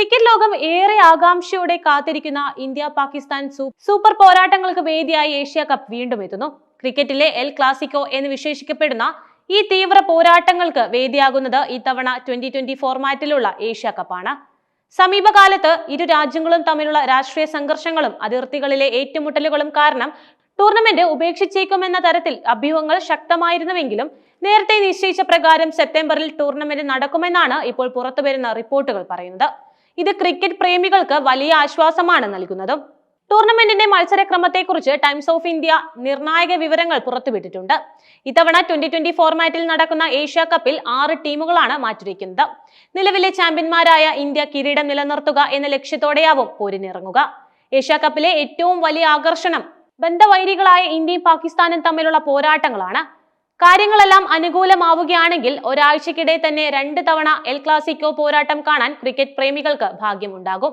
Cricket ലോകം ഏറെ ആകാംക്ഷയോടെ കാത്തിരിക്കുന്ന ഇന്ത്യ പാകിസ്ഥാൻ സൂപ്പർ പോരാട്ടങ്ങൾക്ക് വേദിയായി ഏഷ്യ കപ്പ് വീണ്ടും എത്തുന്നു. ക്രിക്കറ്റിലെ എൽ ക്ലാസിക്കോ എന്ന് വിശേഷിക്കപ്പെടുന്ന ഈ തീവ്ര പോരാട്ടങ്ങൾക്ക് വേദിയാകുന്നത് ഇത്തവണ ട്വന്റി ട്വന്റി ഫോർമാറ്റിലുള്ള ഏഷ്യ കപ്പാണ്. സമീപകാലത്ത് ഇരു രാജ്യങ്ങളും തമ്മിലുള്ള രാഷ്ട്രീയ സംഘർഷങ്ങളും അതിർത്തികളിലെ ഏറ്റുമുട്ടലുകളും കാരണം ടൂർണമെന്റ് ഉപേക്ഷിച്ചേക്കുമെന്ന തരത്തിൽ അഭ്യൂഹങ്ങൾ ശക്തമായിരുന്നുവെങ്കിലും നേരത്തെ നിശ്ചയിച്ച പ്രകാരം സെപ്റ്റംബറിൽ ടൂർണമെന്റ് നടക്കുമെന്നാണ് ഇപ്പോൾ പുറത്തുവരുന്ന റിപ്പോർട്ടുകൾ പറയുന്നത്. ഇത് ക്രിക്കറ്റ് പ്രേമികൾക്ക് വലിയ ആശ്വാസമാണ് നൽകുന്നത്. ടൂർണമെന്റിന്റെ മത്സരക്രമത്തെക്കുറിച്ച് ടൈംസ് ഓഫ് ഇന്ത്യ നിർണായക വിവരങ്ങൾ പുറത്തുവിട്ടിട്ടുണ്ട്. ഇത്തവണ ട്വന്റി ട്വന്റി ഫോർമാറ്റിൽ നടക്കുന്ന ഏഷ്യ കപ്പിൽ ആറ് ടീമുകളാണ് മാറ്റിരിക്കുന്നത് നിലവിലെ ചാമ്പ്യന്മാരായ ഇന്ത്യ കിരീടം നിലനിർത്തുക എന്ന ലക്ഷ്യത്തോടെയാവും പോരിനിറങ്ങുക. ഏഷ്യ കപ്പിലെ ഏറ്റവും വലിയ ആകർഷണം ബന്ധവൈരികളായ ഇന്ത്യയും പാകിസ്ഥാനും തമ്മിലുള്ള പോരാട്ടങ്ങളാണ്. കാര്യങ്ങളെല്ലാം അനുകൂലമാവുകയാണെങ്കിൽ ഒരാഴ്ചക്കിടെ തന്നെ രണ്ട് തവണ എൽ ക്ലാസിക്കോ പോരാട്ടം കാണാൻ ക്രിക്കറ്റ് പ്രേമികൾക്ക് ഭാഗ്യമുണ്ടാകും.